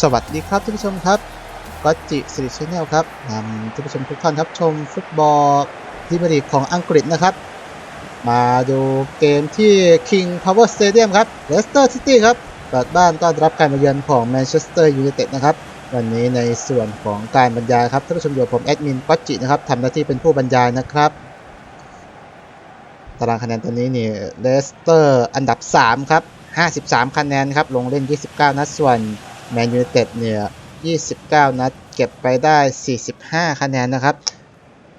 สวัสดีครับท่านผู้ชมครับก็จิสิริชแนลครับนำท่านผู้ชมทุกท่านครับชมฟุตบอลพรีเมียร์ลีกของอังกฤษนะครับ มาดูเกมที่ King Power Stadium ครับ Leicester City ครับเปิดบ้านต้อนรับการมาเยือนของ Manchester United นะครับ วันนี้ในส่วนของการบรรยายครับท่านผู้ชมอยู่ผมแอดมินก็จินะครับทำหน้าที่เป็นผู้บรรยายนะครับตารางคะแนนตัวนี้นี่เลสเตอร์อันดับ 3 ครับ 53 คะแนนครับ ลงเล่น 29 นัด ส่วน แมนยูเต็ดเนี่ย29 นัด เก็บไปได้ 45 คะแนนนะครับ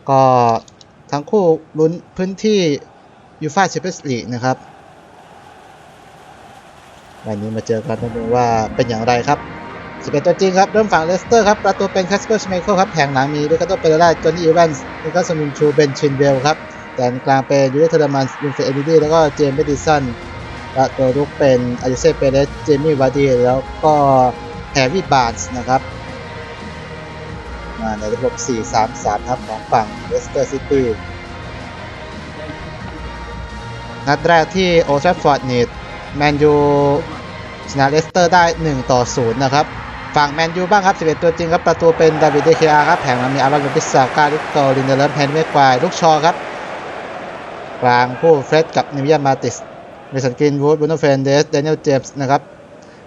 ก็ทั้งคู่ลุ้นพื้นที่ยูฟาแชมเปี้ยนส์ลีกนะครับ วันนี้มาเจอกันมาดูว่าเป็นอย่างไรครับ11ตัวจริงครับ เริ่มฝั่งเลสเตอร์ครับ ประตูเป็นแคสเปอร์ชไมเคิลครับแผงหลังมีริคาโตเปเรล่าจอห์นนี่อีแวนส์นิคัสมินชู เบนชินเวลครับแดนกลางเป็นยูเรเทอร์มันวินเฟรเอนิดี้แล้วก็เจมส์เบดิสันและตัวรุกเป็นอาริเซ่เปเรสเจมี่วาร์ดีแล้วก็ แฮร์รี่บาร์นส์นะครับมาในระบบ 4-3-3 ครับของฝั่งเลสเตอร์ซิตี้นัดแรกที่โอทราฟฟอร์ดนี่แมนยูชนะเลสเตอร์ได้ 1 ต่อ 0 นะครับ ฝั่งแมนยูบ้างครับ 11 ตัวจริงครับ ประตูเป็นดาวิดเดเคอาครับแผงหลังมีอาร์วาบิสซาการิโตลินเดเลมแฮนเมควายลูกชอครับ กลางผู้เฟร็ดกับนิวิยามาติสเมสันกินวูดบูโนเฟนเดสเดนิเอลเจมส์นะครับ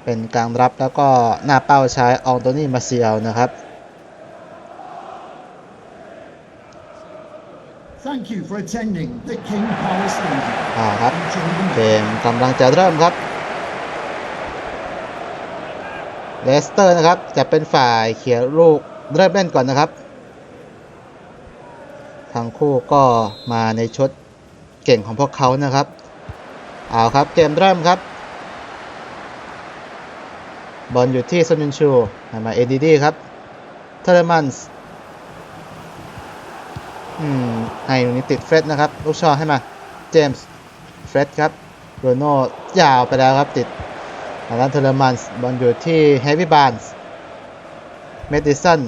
เป็นกลางรับแล้วก็หน้าเป้าใช้อองโตนี่มาเซียลนะครับ Thank you for attending the King Power Stadium. อ่าครับ Enjoy the เก match. มกำลังจะเริ่มครับเลสเตอร์นะครับจะเป็นฝ่ายเขียนลูกเริ่มเล่นก่อนนะครับ ทั้งคู่ก็มาในชุดเก่งของพวกเขานะครับ เอาครับเกมเริ่มครับ บอลอยู่ที่ซนุนชูให้มาเอดีดีครับเทเลมันส์อืมให้ตรงนี้ติดเฟรดนะครับ ลูกชอให้มา เจมส์เฟรดครับโรโน่ยาวไปแล้วครับติดทางด้านเทเลมันส์บอลอยู่ที่เฮฟวี่บาร์นส์เมดิสัน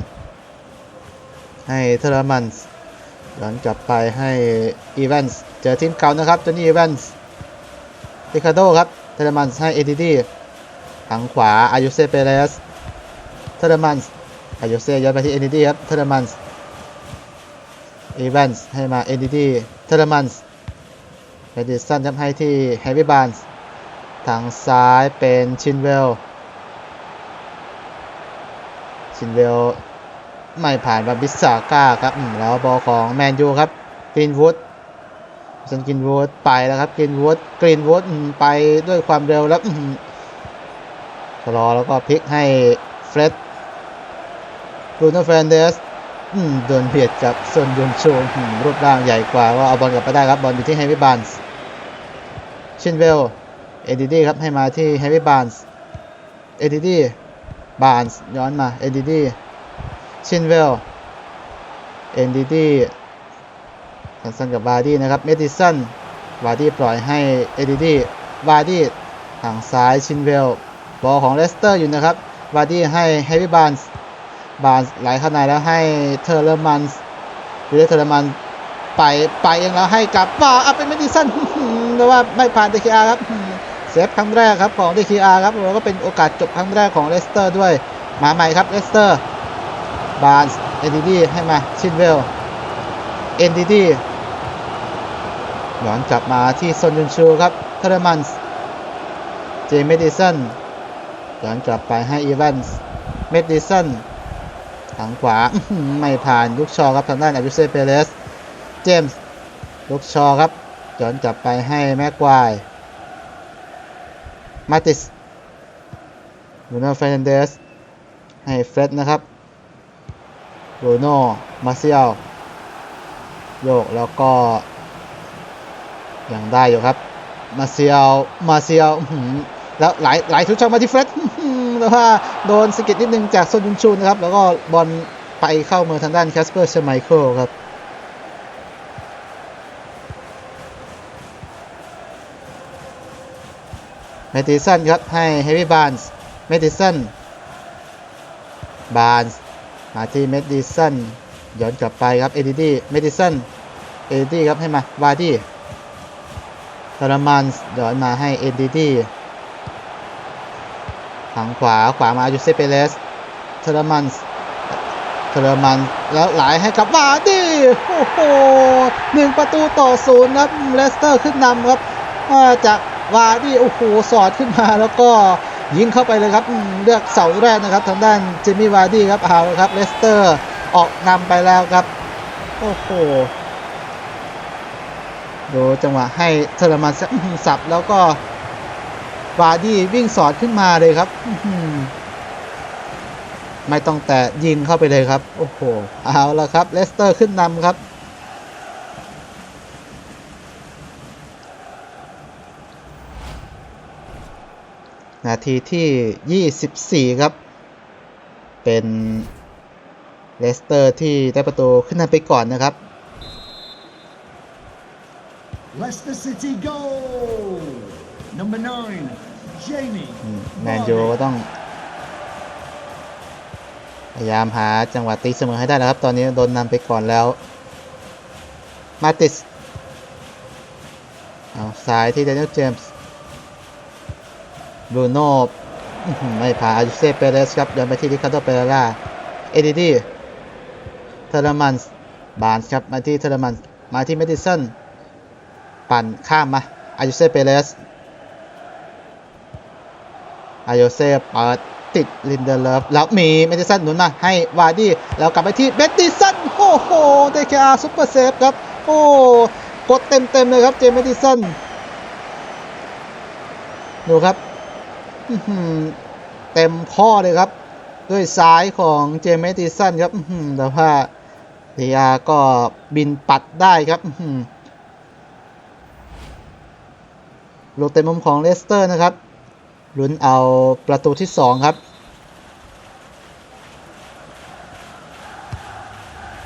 ให้เทเลมันส์ย้อนกลับไปให้อีแวนส์เจอทีมเก่านะครับจอนนี่อีแวนส์ริคาโดครับเทเลมันส์ให้เอดีดี ทางขวาอายุเซเปเรสเทเลมันส์อายุเซย้อนไปที่เอนดีดีครับเทเลมันส์เอีแวนส์ให้มาเอนดีดีเทเลมันส์เมดิสันทำให้ที่แฮร์รี่บานส์ทางซ้ายเป็นชินเวล ชินเวลไม่ผ่านบาบิสซาก้าครับแล้วบอลของแมนยูครับกรีนวูดสันกรีนวูดไปแล้วครับกรีนวูดกรีนวูดไปด้วยความเร็วแล้ว ชะลอแล้วก็พลิกให้เฟร็ดรูโน่เฟรนเดสโดนเบียดกับซนยุนชูรูปร่างใหญ่กว่าว่าเอาบอลกลับไปได้ครับ บอลอยู่ที่แฮร์รี่บานส์ชินเวล เอดีดีครับให้มาที่แฮร์รี่บานส์เอดีดีบานส์ย้อนมา เอดีดีชินเวล เอดีดีสั้นกับบาร์ดี้นะครับ เมดิสันวาร์ดี้ปล่อยให้เอดีดีวาร์ดี้ทางซ้ายชินเวล บอลของเลสเตอร์อยู่นะครับวาร์ดี้ให้แฮร์รี่บานส์บาร์นส์ไหลเข้าในแล้วให้เทอร์เลมันส์ยูเรเทอร์เลมันไปไปเองแล้วให้กลับมาอะเป็นเมดิสันแต่ว่าไม่ผ่านเดคีอาครับเซฟครั้งแรกครับของเดคีอาครับแล้วก็เป็นโอกาสจบครั้งแรกของเลสเตอร์ด้วยมาใหม่ครับเลสเตอร์บาร์นส์เอ็นดีดีให้มาชินเวลเอ็นดีดีย้อนกลับมาที่ซนยุนชูครับเทอร์มันส์เจมส์เมดิสัน ย้อนกลับไปให้อีแวนส์เมดิสันทางขวาไม่ผ่านลูกชอครับทางด้านอายุเซเปเรส เจมส์ลูกชอครับย้อนกลับไปให้แม็กควายมาติสบูโน่เฟรนเดส ให้เฟร็ดนะครับบูโน่มาเซียลโยกแล้วก็ยังได้อยู่ครับ มาเซียลมาเซียล แล้วหลไหลายทุกช่องมาที่เฟรดแต่ว่าโดนสกิดนิดนึงจากโซนยุนชูนะครับ แล้วก็บอลไปเข้ามือทางด้านแคสเปอร์เชไมเคิลครับเมดิสันครับให้เฮฟวี่บาร์นส์เมดิสันบาร์นส์มาที่เมดิสันย้อนกลับไปครับเอดีดีเมดิสันเอดีดีครับให้มาวาดี้ทารมันส์ย้อนมาให้เอดีดี ทางขวาขวามาอยูเซเปเรสเทเลมันเทเลมันแล้วไหลให้กับวาดี้โอ้โหหนึ่งประตูต่อศูนย์ครับเลสเตอร์ขึ้นนำครับอ่าจากวาดี้โอ้โหสอดขึ้นมาแล้วก็ยิงเข้าไปเลยครับเลือกเสาแรกนะครับทางด้านจิมมี่วาดี้ครับเอาครับเลสเตอร์ออกนำไปแล้วครับโอ้โหดูจังหวะให้เทอร์มันสับแล้วก็ วาร์ดี้วิ่งสอดขึ้นมาเลยครับอื้อหือไม่ต้องแต่ยิงเข้าไปเลยครับ โอ้โห เอาละครับ เลสเตอร์ขึ้นนำครับ นาทีที่ 24 ครับ เป็นเลสเตอร์ที่ได้ประตูขึ้นนำไปก่อนนะครับ Leicester City goal. Number nine, Jamie. แมนยูก็ต้อง พยายามหาจังหวะตีเสมอให้ได้นะครับ ตอนนี้โดนนำไปก่อนแล้ว มาติสเอาซ้ายที่เดนิเอลเจมส์บรูโน่ไม่ผ่านอายุเซเปเรสครับย้อนไปที่ริคาร์โดเปเรล่าเอดิดี้เทเลมันส์บานส์ครับมาที่เทเลมันส์มาที่เมดิสันปั่นข้ามมาอายุเซเปเรส อายโยเซฟเปิดติดลินเดเลฟแล้วมีเมดิสันหนุนมาให้วาดี้แล้วกลับไปที่เบตติสันโอ้โหเดคอาซุปเปอร์เซฟครับ โอ้กดเต็มเต็มๆเลยครับเจมส์เมดิสันดูครับเต็มข้อเลยครับ ด้วยซ้ายของเจมส์เมดิสันครับแต่ว่าเดียก็บินปัดได้ครับหลูกเต็มมุมของเลสเตอร์นะครับ ลุ้นเอาประตูที่ 2 ครับ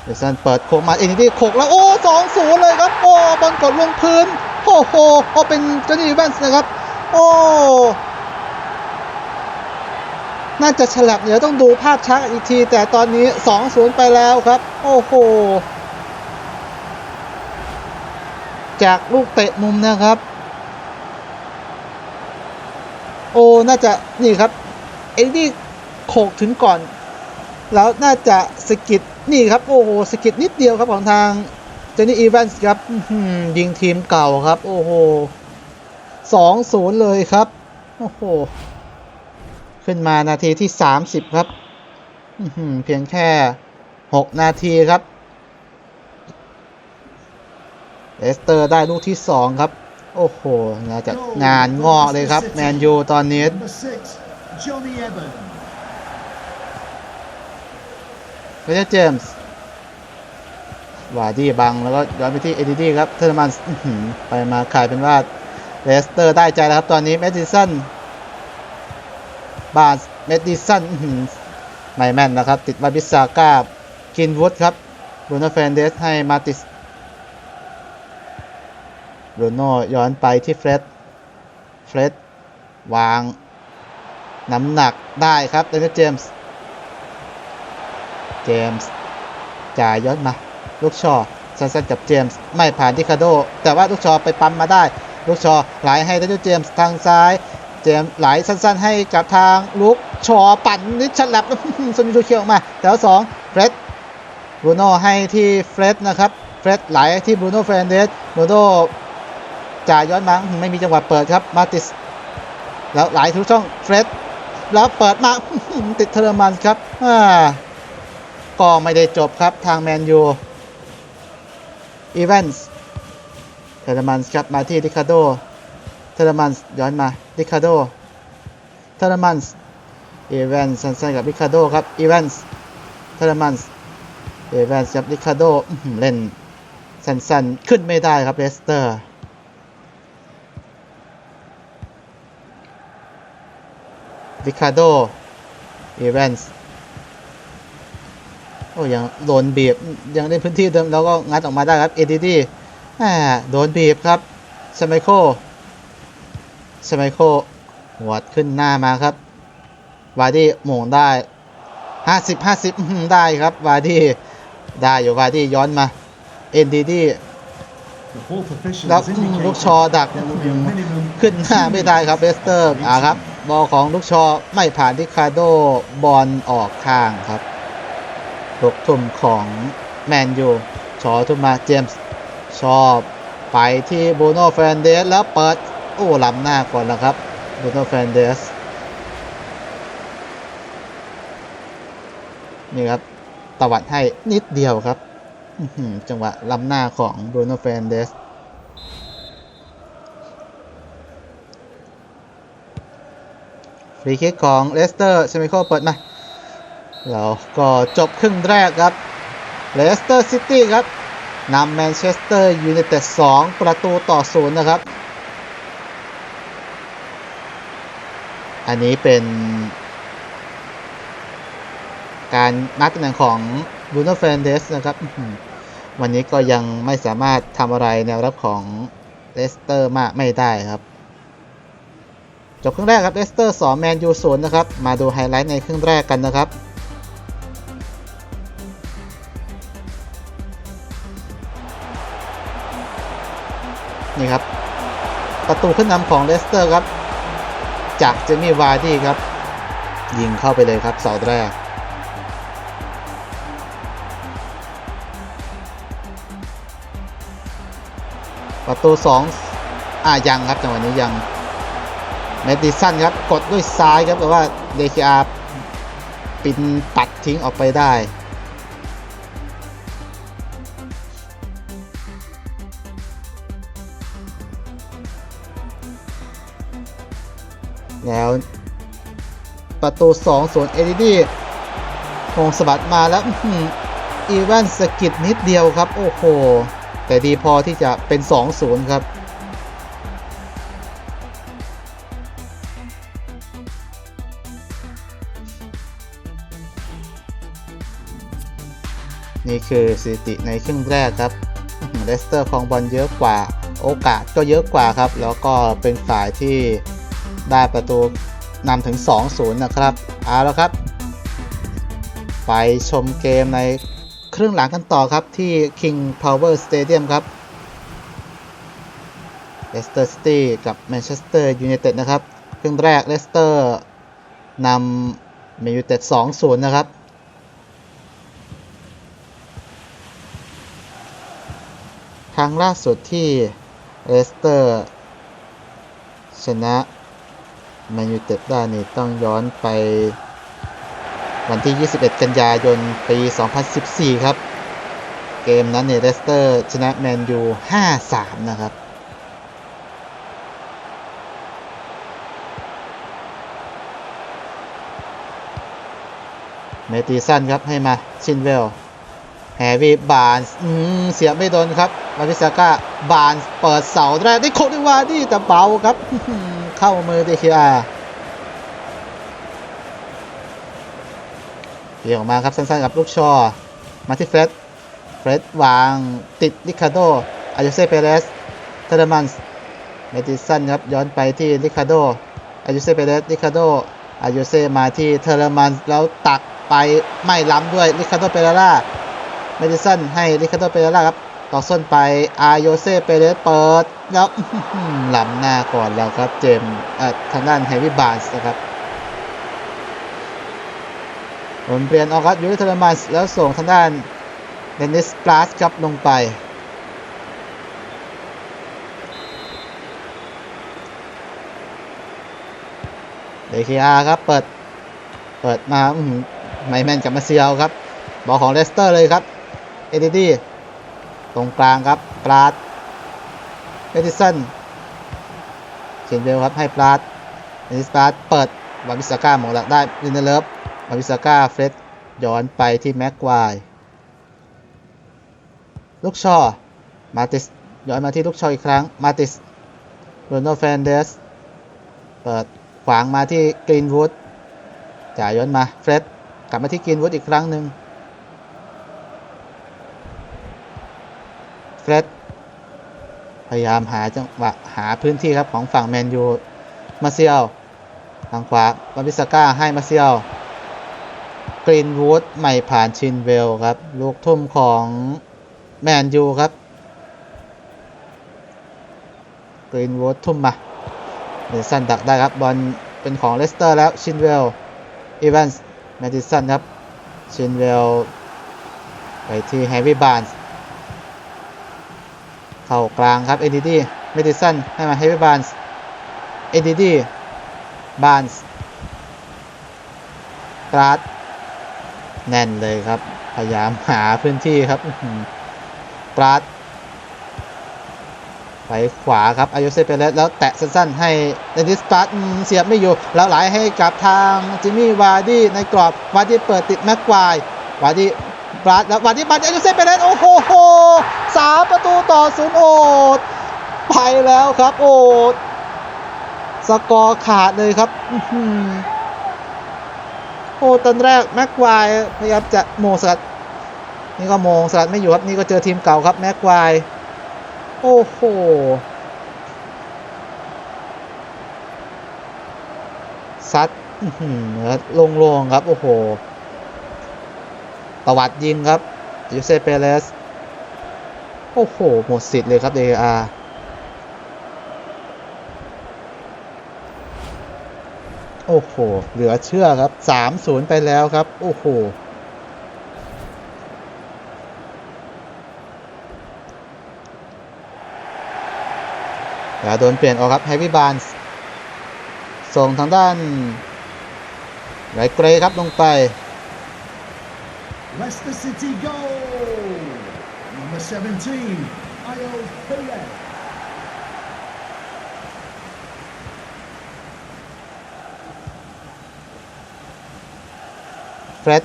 เดซันเปิดโคกมาเอ็นดี้โคกแล้ว โอ้สองศูนย์เลยครับ โอ้บอลกดลงพื้น โอ้โหโอ้เป็นเจนี่แวนส์นะครับ โอ้น่าจะฉลับเดี๋ยวต้องดูภาพช้าอีกที แต่ตอนนี้2-0ไปแล้วครับ โอ้โหจากลูกเตะมุมนะครับ โอ้น่าจะนี่ครับเอ็ดดี้โขกถึงก่อน แล้วน่าจะสกิดนี่ครับโอ้โหสกิดนิดเดียวครับของทางเจนนี่อีแวนส์ครับยิงทีมเก่าครับ โอ้โหสองศูนย์เลยครับ โอ้โห ขึ้นมานาทีที่30ครับอื้อหือเพียงแค่6นาทีครับเลสเตอร์ได้ลูกที่2ครับ โอ้โหน่าจะงานงอกเลยครับ แมนยูตอนนี้ไปเจอร์เจมส์วาร์ดี้บัง แล้วก็ย้อนไปที่เอดิดี้ครับ เทอร์มันไปมาขายเป็นว่าเลสเตอร์ได้ใจแล้วครับ ตอนนี้แมดดิสันบาสแมดดิสันไม่แม่นนะครับ ติดมาบิสซาก้ากินวูดครับบูน่เฟนเดสให้มาติส บรูโน่ย้อนไปที่เฟร็ด เฟร็ด วาง น้ำหนักได้ครับเดนเจมส์ เจมส์จ่ายย้อนมา ลูกชอสั้นๆกับเจมส์ ไม่ผ่านที่คาโด แต่ว่าลูกชอไปปั๊มมาได้ ลูกชอไหลให้ได้ด้วยเจมส์ทางซ้าย เจมส์ไหลสั้นๆ ให้กับทางลูกชอปั่นนิดฉลับสมิชเคียวมาแถวสองเฟร็ดบรูโน่ให้ที่เฟร็ดนะครับ เฟร็ดไหลที่บรูโน่เฟรนเดสบรูโน่ จ่ายย้อนมาไม่มีจังหวะเปิดครับมาติสแล้วไหลทุกช่องเฟรดแล้วเปิดมาติดเทอร์มันครับก็ไม่ได้จบครับทางแมนยูอีเวนส์เทเลมันครับมาที่ริคาโดเทเลมันย้อนมาริคาโดเทเลมันอีเวนส์สั้นๆกับริคาโดครับอีเวนส์เทเลมันอีเวนส์กับริคาโดเล่นสั้นๆขึ้นไม่ได้ครับเลสเตอร์ ริคาโดอีเวนส์ โอ้ยังโดนบีบ ยังได้พื้นที่เดิมแล้วก็งัดออกมาได้ครับ เอดีดีโดนบีบครับสมัยโคสมัยโคหัวดขึ้นหน้ามาครับ วาดี้หม่งได้ 50 50อื้อหือได้ครับ วาดี้ได้อยู่วาดี้ย้อนมา เอ็นดีดี The fourth official แล้ว has indicated ลูกชอดัก there will be a minimum ขึ้นหน้าไม่ได้ครับเบสเตอร์อ่าครับ บอลของลูกชอไม่ผ่านที่คาโดบอลออกข้างครับลูกทุ่มของแมนยูชอทุ่มมาเจมส์ชอบไปที่บูโน่แฟนเดสแล้วเปิดโอ้ล้ำหน้าก่อนแล้วครับบูโน่แฟนเดสนี่ครับตวัดให้นิดเดียวครับจังหวะล้ำหน้าของบูโน่เฟนเดส ฟรีคิกของเลสเตอร์ชมิโคเปิดมาแล้วก็จบครึ่งแรกครับเลสเตอร์ซิตี้ครับนำแมนเชสเตอร์ยูไนเต็ด2ประตูต่อศูนย์นะครับ อันนี้เป็นการนัดตำแหน่งของบูโนเฟนเดสนะครับ วันนี้ก็ยังไม่สามารถทำอะไรแนวรับของเลสเตอร์มากไม่ได้ครับ จบครึ่งแรกครับเลสเตอร์2แมนยู0นะครับ มาดูไฮไลท์ในครึ่งแรกกันนะครับนี่ครับ ประตูขึ้นนำของเลสเตอร์ครับ จากเจมี่วาร์ดี้ครับ ยิงเข้าไปเลยครับเสาแรกประตู2อ่ายังครับจังหวะนี้ยัง เมดิสันครับกดด้วยซ้ายครับแต่ว่าเดคิอาปินปัดทิ้งออกไปได้แล้วประตู2ส่วนเอดิดี้คงสะบัดมาแล้วอีแวนสะกิดนิดเดียวครับ โอ้โห แต่ดีพอที่จะเป็น 2-0 ครับ คือสถิติในครึ่งแรกครับเลสเตอร์ครองบอลเยอะกว่า โอกาสก็เยอะกว่าครับ แล้วก็เป็นฝ่ายที่ได้ประตูนำถึง 2-0 นะครับ เอาแล้วครับ ไปชมเกมในครึ่งหลังกันต่อครับที่ King Power Stadium ครับ Leicester City กับ Manchester United นะครับ ครึ่งแรก Leicester นำ Man United 2-0 นะครับ รั้งล่าสุดที่เลสเตอร์ ชนะแมนยูเต็ดได้นี่ต้องย้อนไป วันที่ 21 กันยายน ปี 2014 ครับ เกมนั้นเนี่ยเลสเตอร์ ชนะแมนยู 5-3 นะครับเมติสันครับให้มา ชินเวล แฮร์รี่บานเสียไม่โดนครับ มาริซาก้าบานเปิดเสาแรกได้โคดิวาดี้แต่เบาครับ เข้ามือเดคิอาเดี่ยวออกมาครับสั้นๆกับลูกชอ มาที่เฟรดเฟรดวางติดลิคาโดอายุเซเปเรสเทเลมันส์เมติสันครับย้อนไปที่ลิคาโดอายุเซเปเรสลิคาโดอายุเซมาที่เทเลมันส์แล้วตักไปไม่ล้ำด้วยลิคาโดเปเรล่าเมดิสันให้ริคาโดเปเรล่าครับ ต่อส้นไปอาโยเซ่เปเรสเปิด แล้วหล้ำหน้าก่อนแล้วครับเจมส์เอ่อทางด้านแฮร์รี่บาร์สนะครับผมเปลี่ยนออกครับยูริเทเลมันส์แล้วส่งทางด้านเดนิสปลาสครับลงไป เดคีอาครับเปิด เปิดมาไม่แม่นกับมาเซียวครับ บอลของเลสเตอร์เลยครับ เอเดดี้ ตรงกลางครับปราดเอดิสันเขียนเวลครับให้ปราดเอดิสปราดเปิดวาวิสาก้าหมงหลักได้ลินเนเลิฟวาวิสาก้าเฟรดย้อนไปที่แม็กควายลูกชอมาติสย้อนมาที่ลูกชออีกครั้งมาติสโรนัลแฟนเดสเปิดขวางมาที่กรีนวูดจ่ายย้อนมาเฟรดกลับมาที่กรีนวูดอีกครั้งหนึ่ง เฟรดพยายามหาจังหวะหาพื้นที่ครับของฝั่งแมนยูมาเซียลทางขวาบาบิสก้าให้มาเซียลกรีนวูดไม่ผ่านชินเวลครับ ลูกทุ่มของแมนยูครับกรีนวูดทุ่มมาเดซันดักได้ครับ บอลเป็นของเลสเตอร์แล้วชินเวลอีแวนส์แมดิสันครับชินเวลไปที่แฮร์รี่บานส์ เข้ากลางครับเอ็ดดี้แมดิสันให้มาแฮร์รี่บาร์นส์เอ็ดดี้บาร์นส์กราดแน่นเลยครับ พยายามหาพื้นที่ครับกราดไปขวาครับอายุเซเปเรสแล้วแตะสั้นๆ ให้เดนิสปาร์ตเสียบไม่อยู่ แล้วไหลให้กับทางจิมมี่วาร์ดี้ในกรอบวาร์ดี้เปิดติดแม็กควายวาร์ดี้ปาร์ตแล้ววาร์ดี้ปัดอายุเซเปเรสโอ้โห สามประตูต่อศูนย์โอดไปแล้วครับโอดสกอร์ขาดเลยครับอื้อหือโอ้ตอนแรกแม็กควายพยายามจะโมงสลัดนี่ก็โมงสลัดไม่อยู่ครับนี่ก็เจอทีมเก่าครับแม็กควายโอ้โหซัดอื้อหือโล่งๆครับ โอ้โห ตวัดยิงครับยูเซเปเรส โอ้โห หมดสิทธิ์เลยครับ DAR โอ้โห เหลือเชื่อครับ 3-0 ไปแล้วครับ โอ้โห แล้วโดนเปลี่ยนออกครับแฮร์รี่บานส์ส่งทางด้านไรเกรย์ครับลงไป Leicester City goal. Number 17, Io Pele. เฟร็ด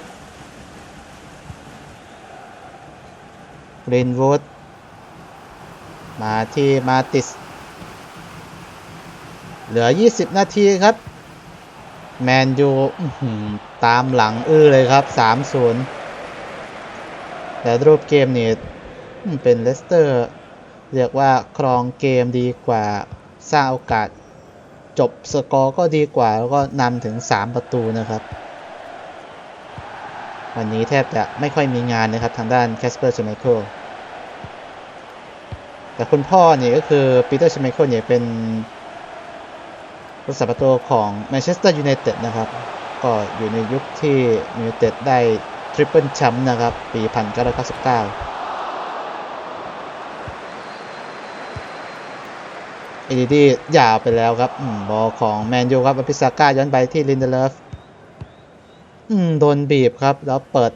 กรีนวูด มาที่มาติส เหลือ 20 นาทีครับ แมนยูตามหลังอื้อเลยครับ 3-0 แต่รูปเกมนี่ เป็นเลสเตอร์ เรียกว่าครองเกมดีกว่าสร้างโอกาส จบสกอร์ก็ดีกว่า แล้วก็นำถึง 3 ประตูนะครับ วันนี้แทบจะไม่ค่อยมีงานนะครับ ทางด้านแคสเปอร์ชไมเคิลแต่คุณพ่อเนี่ยก็คือปีเตอร์ชไมเคิลเนี่ยเป็นรักษาประตูของแมนเชสเตอร์ยูไนเต็ดนะครับ ก็อยู่ในยุคที่ยูไนเต็ดได้ทริปเปิลแชมป์นะครับ ปี 1999 เอดีดียาวไปแล้วครับบอลของแมนยูครับอภิสาก้าย้อนไปที่ลินเดเลฟโดนบีบครับ แล้วเปิด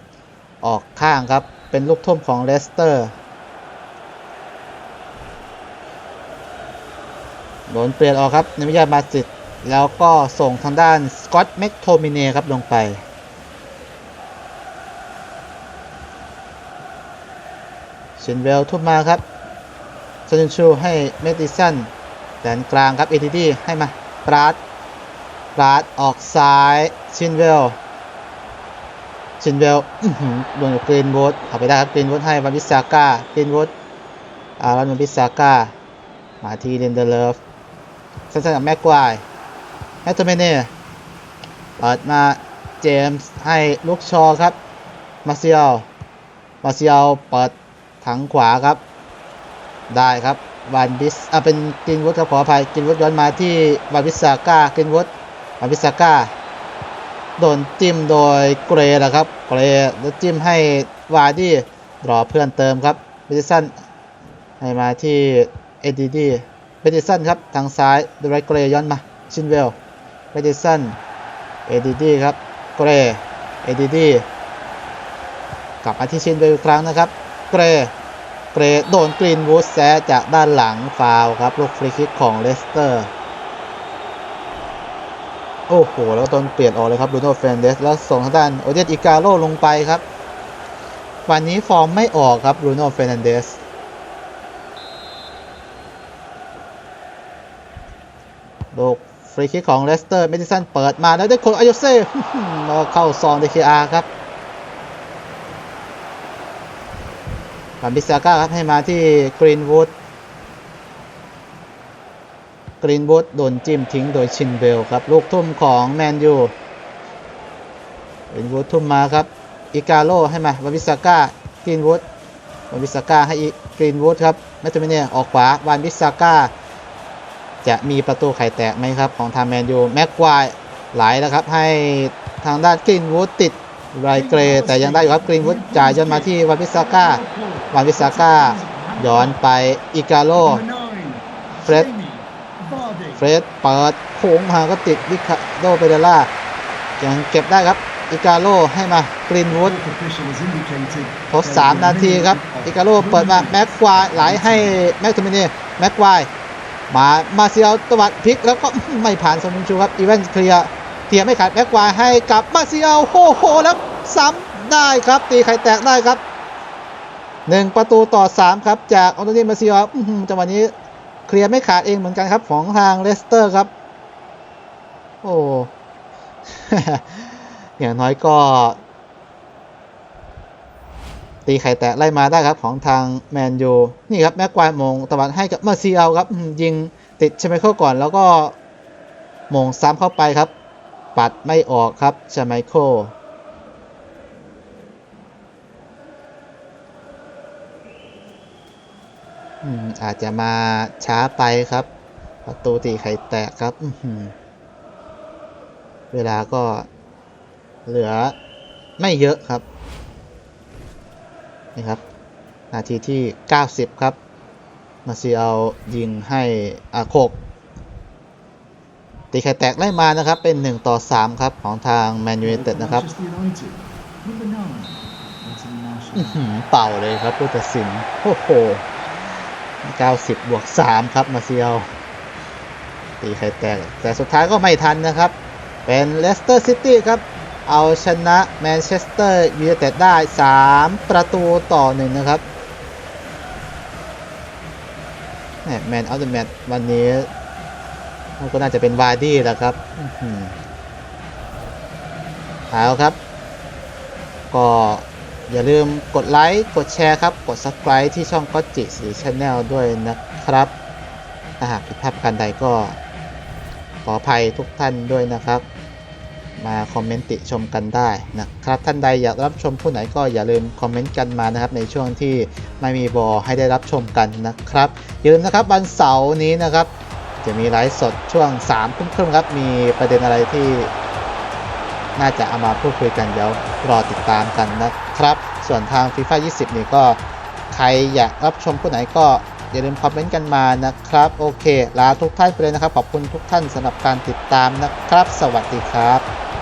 ออกข้างครับ เป็นลูกทุ่มของเลสเตอร์ โดนเปลี่ยนออกครับนิมิยามาสิตแล้วก็ส่งทางด้านสกอตแม็กโทมิเน่ครับลงไปชินเวลทุ่มมาครับซนชูให้เมดิสัน แดนกลางครับเอทีดีให้มาปราดปราดออกซ้ายชินเวลชินเวลอื้อหือโดนกรีนวูดเอาไปได้ครับกรีนวูดให้วันวิสาก้ากรีนวูดอ่าวันวิสาก้ามาที่เดนเดเลฟสั้นๆกับแม็กควายแมตโตเมเน่เปิดมาเจมส์ให้ลูกชอครับมาเซียลมาเซียลเปิดถังขวาครับ ได้ครับ วันบิสอะเป็นกรีนวูดครับขออภัยกรีนวูดย้อนมาที่วันวิสาก้ากรีนวูดวันวิสาก้าโดนจิ้มโดยเกรนะครับ เกรแล้วจิ้มให้วาดี้รอเพื่อนเติมครับเบดิสันให้มาที่เอ็ดดี้เบดิสันครับทางซ้ายดูไรเกรย์ย้อนมาชินเวลเบดิสันเอ็ดดี้ครับเกรเอ็ดดี้กลับมาที่ชินเวลอีกครั้งนะครับ เกร เกรโดนกรีนวูดแซะจากด้านหลังฟาวครับ ลูกฟรีคิกของเลสเตอร์ โอ้โห แล้วต้นเปลี่ยนออกเลยครับบรูโนเฟนเดสแล้วส่งทางด้านโอเดียอิกาโลลงไปครับ วันนี้ฟอร์มไม่ออกครับบรูโน่เฟรนเดสลูกฟรีคิกของเลสเตอร์เมดิสันเปิดมาแล้วได้คนอายุเซ่เข้าซองเดคอาครับ บันบิซาก้าครับให้มาที่กรีนวูดกรีนวูดโดนจิ้มทิ้งโดยชินเบลครับ ลูกทุ่มของแมนยูกรีนวูดทุ่มมาครับอิกาโลให้มาวาวิสาก้ากรีนวูดวาวิสาก้าให้กรีนวูดครับแมตต์เมเนียออกขวาวานวิสาก้าจะมีประตูไข่แตกไหมครับ ของทางแมนยูแม็กควายไหลแล้วครับ ให้ทางด้านกรีนวูดติด ไรเกร แต่ยังได้อยู่ครับกรีนวูดจ่ายจนมาที่วานวิสาก้าวานวิสาก้าย้อนไปอิกาโล Number nine, Fred. Jamie Vardy. เฟรดเปิดโค้งมาก็ติดวิคาโดเปเดล่ายังเก็บได้ครับอิกาโลให้มากรีนวูดทดสามนาทีครับอิกาโลเปิดมาแม็กควายไหลให้แม็กทูมินีแม็กควายมามาเซียวตวัดพลิกแล้วก็ไม่ผ่านสมุนชูครับอีเวนเคลียร์ เทียไม่ขาดแม็กควายให้กับมาเซียวโฮโหแล้วซ้ำได้ครับตีไข่แตกได้ครับหนึ่งประตูต่อสามครับจากออโตนีมาซียวอื้อหือจังหวะนี้เคลียร์ไม่ขาดเองเหมือนกันครับของทางเลสเตอร์ครับ โอ้อย่างน้อยก็ ตีไข่แตะไล่มาได้ครับของทางแมนยูนี่ครับแม็กควายมงตะวันให้กับมาซีเอลครับยิงติดชไมเคิลก่อนแล้วก็มงซ้ำเข้าไปครับ ปัดไม่ออกครับชไมเคิลอืมอาจจะมาช้าไปครับ ประตูตีไข่แตกครับเวลาก็เหลือไม่เยอะครับ นี่ครับ นาทีที่ 90 ครับ มาซีเอายิงให้อาโคก ตีไข่แตกไล่มานะครับเป็น 1 ต่อ 3 ครับ ของทางแมนยูไนเต็ดนะครับเป่าเลยครับผู้ตัดสินโอ้โห90 บวก 3 ครับมาซีเอาตีไข่แตก แต่สุดท้ายก็ไม่ทันนะครับ เป็นเลสเตอร์ซิตี้ครับ เอาชนะแมนเชสเตอร์ยูไนเต็ดได้ 3 ประตูต่อหนึ่งนะครับแมนออฟเดอะแมตวันนี้ ก็น่าจะเป็นวาดี้แหละครับอื้อหือเอาครับ ก็อย่าลืมกดไลค์กดแชร์ครับ กด subscribe ที่ช่องก็จิสีชแนลด้วยนะครับถ้าหากผิดพลาดการใดก็ขออภัยทุกท่านด้วยนะครับ มาคอมเมนต์ติชมกันได้นะครับ ท่านใดอยากรับชมผู้ไหนก็อย่าลืมคอมเมนต์กันมานะครับ ในช่วงที่ไม่มีบอให้ได้รับชมกันนะครับอย่าลืมนะครับวันเสาร์นี้นะครับ จะมีไลฟ์สดช่วง3ามทุ่มครึ่งครับ มีประเด็นอะไรที่น่าจะเอามาพูดคุยกันเดี๋ยวรอติดตามกันนะครับ ส่วนทาง FIFA 20 นี่ก็ใครอยากรับชมผู้ไหนก็อย่าลืมคอมเมนต์กันมานะครับ โอเค ลาทุกท่านไปเลยนะครับ ขอบคุณทุกท่านสำหรับการติดตามนะครับ สวัสดีครับ